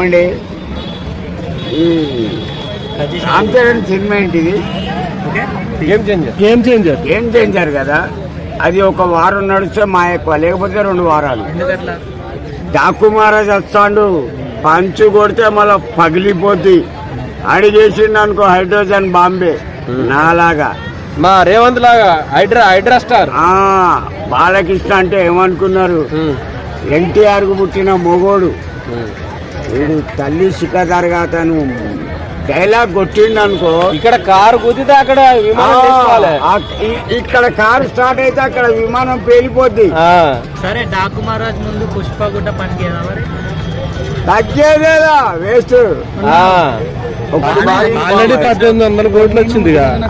ఏమండి? ఈ రామ్ చరణ్ సినిమా ఏంటిది? గేమ్ చేంజర్ గేమ్ చేంజర్ ఏం చేంజారు కదా. అది ఒక వారం నడిస్తే మా ఎక్కువ లేకపోతే రెండు వారాలు. డాకు మహారాజ్ వస్తాడు. పంచు కొడితే మళ్ళీ పగిలిపోద్ది. అడిగేసిండు అనుకో హైడ్రోజన్ బాంబే. నాలాగా. మా రేవంత్ లాగా హైడ్రా హైడ్రా స్టార్. ఆ బాలకృష్ణ అంటే ఏమనుకున్నారు? ఎన్టీఆర్కు పుట్టిన మొగోడు. వీడు తల్లి శిఖదారుగా అతను డైలాగ్ కొట్టిండు అనుకో ఇక్కడ కారు కుదితే అక్కడ విమానం తీసుకోవాలి ఇక్కడ కారు స్టార్ట్ అయితే అక్కడ విమానం పేలిపోద్ది. ఆ. సరే డాకు మహారాజ్ ముందు పుష్ప గుట్ట పనికి మరి? తగ్గేదేదా వేస్ట్. ఆ. ఆల్రెడీ పద్దెనిమిది వందల కోట్లు వచ్చింది క్రాస్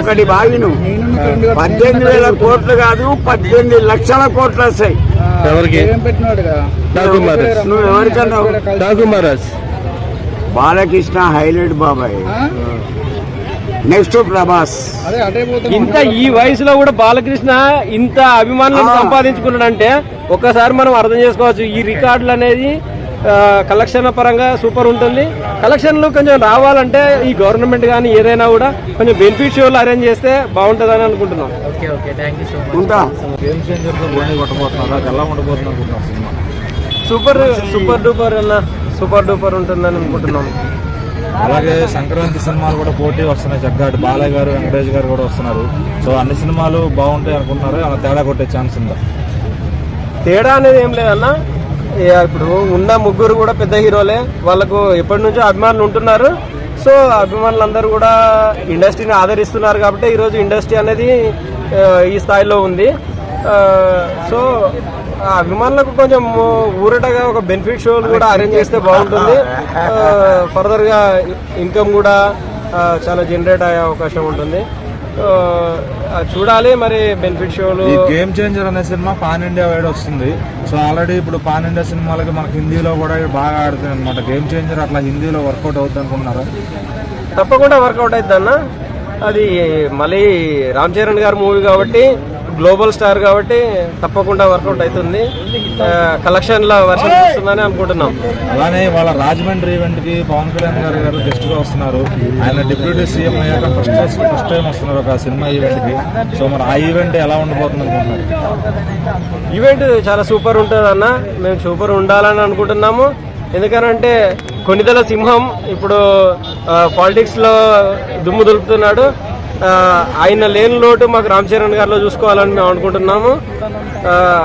ఒకటి బాగిను. పద్దెనిమిది వేల కోట్లు కాదు పద్దెనిమిది లక్షల కోట్లు వస్తాయి. ఎవరికి? నువ్వు ఎవరికన్నావు బాలకృష్ణ హైలైట్ బాబాయ్. నెక్స్ట్ ప్రభాస్. ఇంత ఈ వయసులో కూడా బాలకృష్ణ ఇంత అభిమానులను. సంపాదించుకున్నాడంటే ఒక్కసారి మనం అర్థం చేసుకోవచ్చు ఈ రికార్డులు అనేది కలెక్షన్ పరంగా సూపర్ ఉంటుంది. కలెక్షన్లు కొంచెం రావాలంటే ఈ గవర్నమెంట్ కానీ ఏదైనా కూడా కొంచెం బెనిఫిట్ షోలు అరేంజ్ చేస్తే బాగుంటుందని అనుకుంటున్నాం. సూపర్ సూపర్ డూపర్ అన్న సూపర్ డూపర్ ఉంటుందని అనుకుంటున్నాం. అలాగే సంక్రాంతి సినిమాలు కూడా పోటీ వస్తున్నాయి. జగ్గాడు బాలయ్య గారు వెంకటేష్ గారు కూడా వస్తున్నారు. సో అన్ని సినిమాలు బాగుంటాయి అనుకుంటున్నారు? అలా తేడా కొట్టే ఛాన్స్ ఉందా? తేడా అనేది ఏం లేదన్న. ఇప్పుడు ఉన్న ముగ్గురు కూడా పెద్ద హీరోలే. వాళ్ళకు ఎప్పటి నుంచో అభిమానులు ఉంటున్నారు. సో అభిమానులు అందరూ కూడా ఇండస్ట్రీని ఆదరిస్తున్నారు కాబట్టి ఈరోజు ఇండస్ట్రీ అనేది ఈ స్థాయిలో ఉంది. సో ఆ అభిమానులకు కొంచెం ఊరటగా ఒక బెనిఫిట్ షోలు కూడా అరేంజ్ చేస్తే బాగుంటుంది. ఫర్దర్గా ఇన్కమ్ కూడా చాలా జనరేట్ అయ్యే అవకాశం ఉంటుంది. చూడాలి మరి బెనిఫిట్ షోలు. గేమ్ చేంజర్ అనే సినిమా పాన్ ఇండియా వైడ్ వస్తుంది. సో ఆల్రెడీ ఇప్పుడు పాన్ ఇండియా సినిమాలకి మనకి హిందీలో కూడా బాగా ఆడుతుంది అనమాట గేమ్ చేంజర్ అట్లా హిందీలో వర్కౌట్ అవుతుంది అనుకుంటున్నారా? తప్పకుండా వర్కౌట్ అవుతుంది అన్న. అది మళ్ళీ రామ్ చరణ్ గారి మూవీ కాబట్టి గ్లోబల్ స్టార్ కాబట్టి తప్పకుండా వర్కౌట్ అవుతుంది. కలెక్షన్ల వర్షం వస్తుందని అనుకుంటున్నాం. అలానే వాళ్ళ రాజమండ్రి ఈవెంట్కి పవన్ కళ్యాణ్ గారు గారు గెస్ట్గా వస్తున్నారు. ఆయన డిప్యూటీ సీఎం అయ్యాక ఫస్ట్ ఫస్ట్ టైం వస్తున్నారు ఒక సినిమా ఈవెంట్కి సో మరి ఆ ఈవెంట్ ఎలా ఉండబోతుంది అనుకుంటున్నారు? ఈవెంట్ చాలా సూపర్ ఉంటుంది అన్న మేము సూపర్ ఉండాలని అనుకుంటున్నాము. ఎందుకనంటే కొన్నిదల సింహం ఇప్పుడు పాలిటిక్స్లో దుమ్ము దులుపుతున్నాడు. ఆయన లేని లోటు మాకు రామ్ చరణ్ గారిలో చూసుకోవాలని మేము అనుకుంటున్నాము.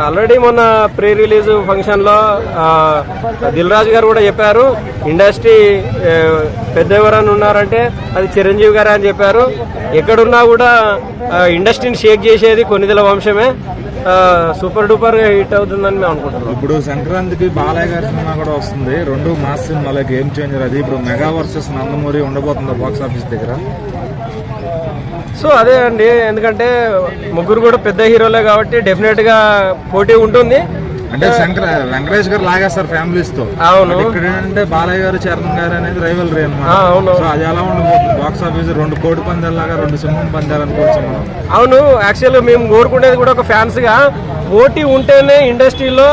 ఆల్రెడీ మొన్న ప్రీ రిలీజ్ ఫంక్షన్లో దిల్ రాజు గారు కూడా చెప్పారు ఇండస్ట్రీ పెద్ద ఎవరైనా ఉన్నారంటే అది చిరంజీవి గారే అని చెప్పారు. ఎక్కడున్నా కూడా ఇండస్ట్రీని షేక్ చేసేది కొన్నిదల వంశమే. సూపర్ డూపర్ హిట్ అవుతుందని మేము అనుకుంటున్నాం. ఇప్పుడు సంక్రాంతికి బాలయ్య గారి సినిమా కూడా వస్తుంది. రెండు మాస్ సినిమాలే గేమ్ చేంజర్ అది. ఇప్పుడు మెగా వర్సెస్ నందమూరి ఉండబోతుంది బాక్స్ ఆఫీస్ దగ్గర? సో అదే అండి ఎందుకంటే ముగ్గురు కూడా పెద్ద హీరోలే కాబట్టి డెఫినెట్గా పోటీ ఉంటుంది. అంటే శంకర వెంకటేష్ గారు లాగేస్తారు ఫ్యామిలీస్తో. అవును. ఇక్కడ ఏంటంటే బాలయ్య గారు చరణ్ గారు అనేది రైవల్ రీ అనమాట ఆ, అవును. సో అది ఎలా ఉండబోతుంది బాక్స్ ఆఫీస్ రెండు కోటి పందాలలాగా రెండు సింహం పందాలు అనుకోవచ్చు మనం. అవును యాక్చువల్గా మేము కోరుకునేది కూడా ఒక ఫ్యాన్స్గా పోటీ ఉంటేనే ఇండస్ట్రీలో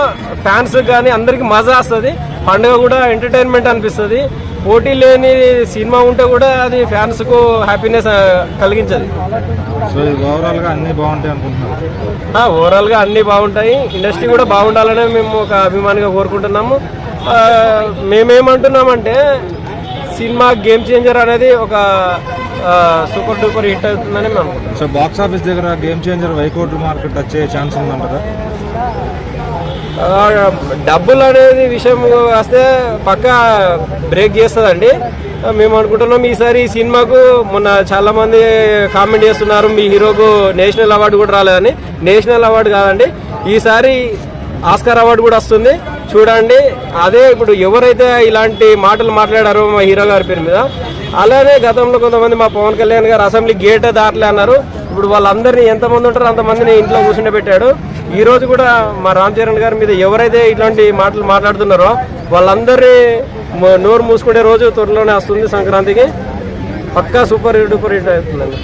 ఫ్యాన్స్ కానీ అందరికి మజా వస్తుంది. పండుగ కూడా ఎంటర్టైన్మెంట్ అనిపిస్తుంది. పోటీ లేని సినిమా ఉంటే కూడా అది ఫ్యాన్స్కు హ్యాపీనెస్ కలిగించదు. సో ఓవరాల్గా అన్ని బాగుంటాయి అనుకుంటున్నారు? ఓవరాల్గా అన్ని బాగుంటాయి. ఇండస్ట్రీ కూడా బాగుండాలనే మేము ఒక అభిమానిగా కోరుకుంటున్నాము. మేమేమంటున్నామంటే సినిమా గేమ్ చేంజర్ అనేది ఒక సూపర్ డూపర్ హిట్ అవుతుందని మేము సో బాక్స్ ఆఫీస్ దగ్గర గేమ్ చేంజర్ వైకోటి మార్కెట్ వచ్చే ఛాన్స్ ఉందంటారా? డబ్బులు అనేది విషయం వస్తే పక్క బ్రేక్ చేస్తుందండి. మేము అనుకుంటున్నాం ఈసారి ఈ సినిమాకు మొన్న చాలా మంది కామెంట్ చేస్తున్నారు మీ హీరోకు నేషనల్ అవార్డు కూడా రాలేదని. నేషనల్ అవార్డు కాదండి ఈసారి ఆస్కార్ అవార్డు కూడా వస్తుంది. చూడండి. అదే ఇప్పుడు ఎవరైతే ఇలాంటి మాటలు మాట్లాడారో మా హీరో గారి పేరు మీద అలానే గతంలో కొంతమంది మా పవన్ కళ్యాణ్ గారు అసెంబ్లీ గేట్ దాటలే అన్నారు. ఇప్పుడు వాళ్ళందరినీ ఎంతమంది ఉంటారో అంతమందిని ఇంట్లో కూర్చుండబెట్టాడు. ఈ రోజు కూడా మా రామ్ చరణ్ గారి మీద ఎవరైతే ఇట్లాంటి మాటలు మాట్లాడుతున్నారో వాళ్ళందరి నోరు మూసుకునే రోజు త్వరలోనే వస్తుంది సంక్రాంతికి. పక్కా సూపర్ డూపర్ హిట్ అవుతుందండి.